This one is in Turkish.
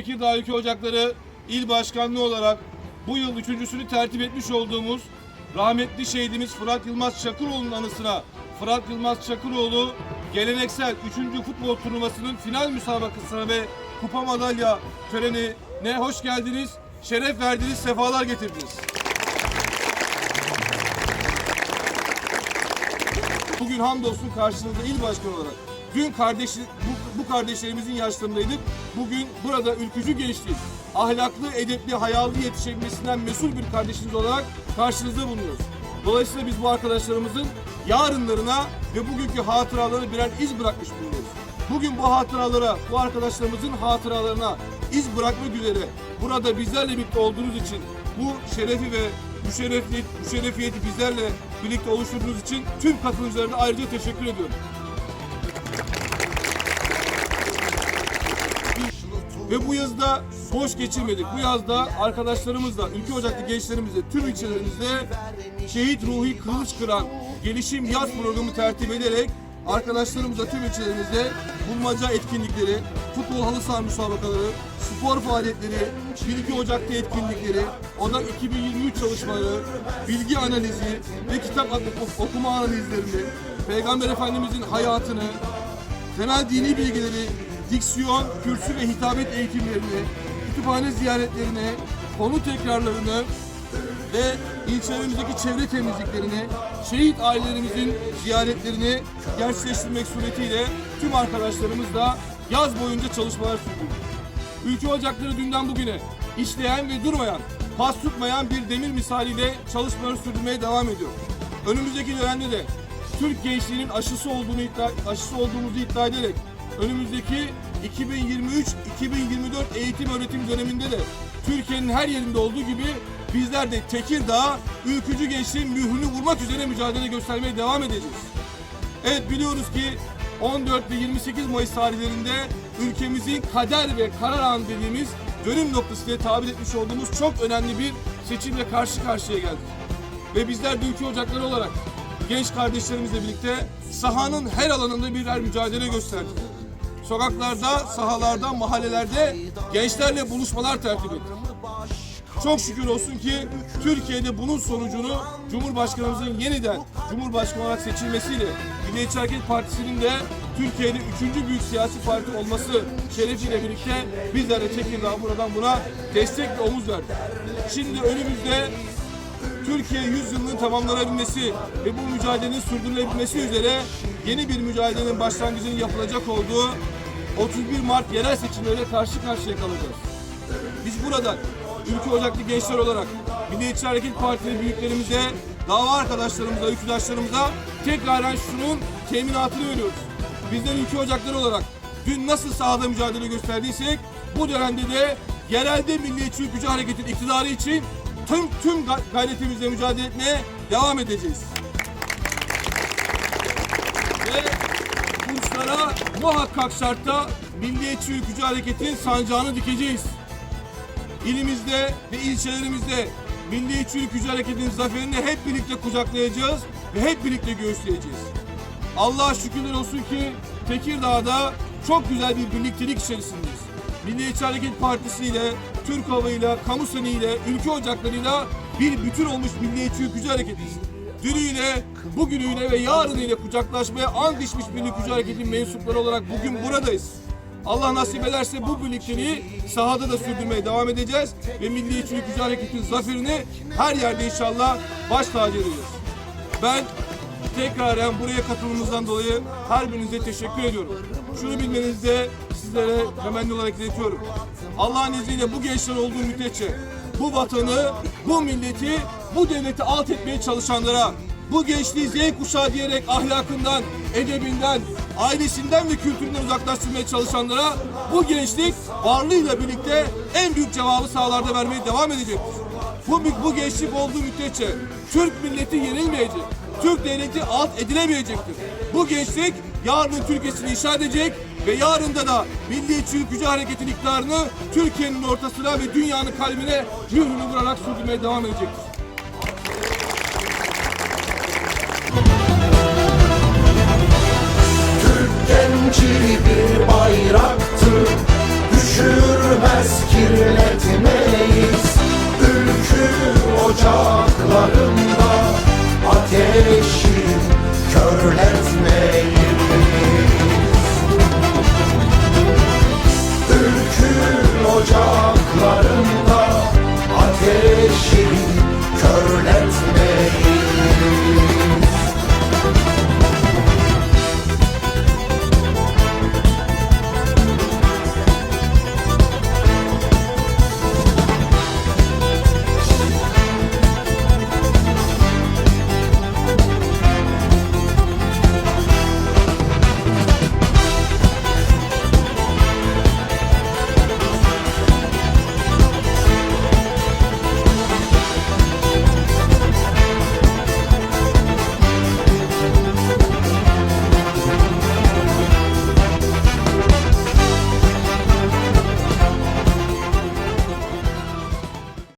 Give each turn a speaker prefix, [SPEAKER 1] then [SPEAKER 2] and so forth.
[SPEAKER 1] Tekirdağ Ülke Ocakları İl Başkanlığı olarak bu yıl üçüncüsünü tertip etmiş olduğumuz rahmetli şehidimiz Fırat Yılmaz Çakıroğlu'nun anısına Fırat Yılmaz Çakıroğlu geleneksel 3. futbol turnuvasının final müsabakasına ve kupa madalya törenine hoş geldiniz, şeref verdiniz, sefalar getirdiniz. Bugün hamdolsun karşınızda il başkanı olarak. Dün kardeş, bu, bu kardeşlerimizin yaşlarındaydık. Bugün burada ülkücü gençliğin ahlaklı, edepli, hayalı yetişebilmesinden mesul bir kardeşiniz olarak karşınızda bulunuyoruz. Dolayısıyla biz bu arkadaşlarımızın yarınlarına ve bugünkü hatıralarına birer iz bırakmış bulunuyoruz. Bugün bu hatıralara, bu arkadaşlarımızın hatıralarına iz bırakmak üzere burada bizlerle birlikte olduğunuz için bu şerefi ve bu şerefiyeti bizlerle birlikte oluşturduğunuz için tüm katılımcılarına ayrıca teşekkür ediyorum. Ve bu yazda boş geçirmedik. Bu yazda arkadaşlarımızla, ülke ocaklı gençlerimizle, tüm ilçelerimizde şehit ruhi kılıç kıran gelişim yaz programı tertip ederek arkadaşlarımızla tüm ilçelerimizde bulmaca etkinlikleri, futbol halı saha müsabakaları, spor faaliyetleri, bilgi ocakta etkinlikleri, Odak 2023 çalışmaları, bilgi analizi ve kitap ok- okuma analizlerini, Peygamber Efendimizin hayatını, temel dini bilgileri, diksiyon, kürsü ve hitabet eğitimlerini, kütüphane ziyaretlerini, konu tekrarlarını ve ilçelerimizdeki çevre temizliklerini, şehit ailelerimizin ziyaretlerini gerçekleştirmek suretiyle tüm arkadaşlarımızla yaz boyunca çalışmalar sürdürdük. Ülke ocakları dünden bugüne işleyen ve durmayan, pas tutmayan bir demir misaliyle çalışmaları sürdürmeye devam ediyor. Önümüzdeki dönemde de Türk gençliğinin aşısı olduğunu iddia, aşısı olduğumuzu iddia ederek önümüzdeki 2023-2024 eğitim öğretim döneminde de Türkiye'nin her yerinde olduğu gibi bizler de Tekirdağ ülkücü gençliğin mührünü vurmak üzere mücadele göstermeye devam edeceğiz. Evet biliyoruz ki 14 ve 28 Mayıs tarihlerinde ülkemizin kader ve karar anı dediğimiz dönüm noktası diye tabir etmiş olduğumuz çok önemli bir seçimle karşı karşıya geldik. Ve bizler de ülke ocakları olarak genç kardeşlerimizle birlikte sahanın her alanında birer mücadele gösterdik. Sokaklarda, sahalarda, mahallelerde gençlerle buluşmalar tertip ettik. Çok şükür olsun ki Türkiye'de bunun sonucunu Cumhurbaşkanımızın yeniden Cumhurbaşkanı olarak seçilmesiyle Milliyetçi Hareket Partisi'nin de Türkiye'de üçüncü büyük siyasi parti olması şerefiyle birlikte bizler de Tekirdağ buradan buna destek ve omuz verdik. Şimdi önümüzde Türkiye 100 yılının tamamlanabilmesi ve bu mücadelenin sürdürülebilmesi üzere yeni bir mücadelenin başlangıcının yapılacak olduğu 31 Mart yerel seçimlere karşı karşıya kalacağız. Biz buradan ülke ocaklı gençler olarak Milliyetçi Hareket Partili büyüklerimize, dava arkadaşlarımıza, ülküdaşlarımıza tekraren şunun teminatını veriyoruz. Bizler ülke ocakları olarak dün nasıl sahada mücadele gösterdiysek bu dönemde de yerelde Milliyetçi Ülkücü Hareket'in iktidarı için tüm tüm ga- gayretimizle mücadele etmeye devam edeceğiz. Muhakkak şartta Milliyetçi Ülkücü Hareket'in sancağını dikeceğiz. İlimizde ve ilçelerimizde Milliyetçi Ülkücü Hareket'in zaferini hep birlikte kucaklayacağız ve hep birlikte göğüsleyeceğiz. Allah'a şükürler olsun ki Tekirdağ'da çok güzel bir birliktelik içerisindeyiz. Milliyetçi Hareket Partisi ile, Türk Hava ile, Kamu Seni ile, ülke ocaklarıyla bir bütün olmuş Milliyetçi Ülkücü Hareketiz. Dünüyle, bugünüyle ve yarınıyla kucaklaşmaya and içmiş bir ülkücü hareketin mensupları olarak bugün buradayız. Allah nasip ederse bu birlikteliği sahada da sürdürmeye devam edeceğiz ve Milliyetçi Ülkücü Hareket'in zaferini her yerde inşallah baş tacı edeceğiz. Ben tekraren buraya katılımınızdan dolayı her birinize teşekkür ediyorum. Şunu bilmenizde sizlere temenni olarak iletiyorum. Allah'ın izniyle bu gençler olduğu müddetçe bu vatanı, bu milleti, bu devleti alt etmeye çalışanlara, bu gençliği Z kuşağı diyerek ahlakından, edebinden, ailesinden ve kültüründen uzaklaştırmaya çalışanlara bu gençlik varlığıyla birlikte en büyük cevabı sahalarda vermeye devam edecektir. Bu, bu gençlik olduğu müddetçe Türk milleti yenilmeyecek. Türk devleti alt edilemeyecektir. Bu gençlik yarının Türkiye'sini inşa edecek ve yarında da Milliyetçi Ülkücü Hareket'in iktidarını Türkiye'nin ortasına ve dünyanın kalbine mührünü vurarak sürdürmeye devam edecektir.
[SPEAKER 2] Köle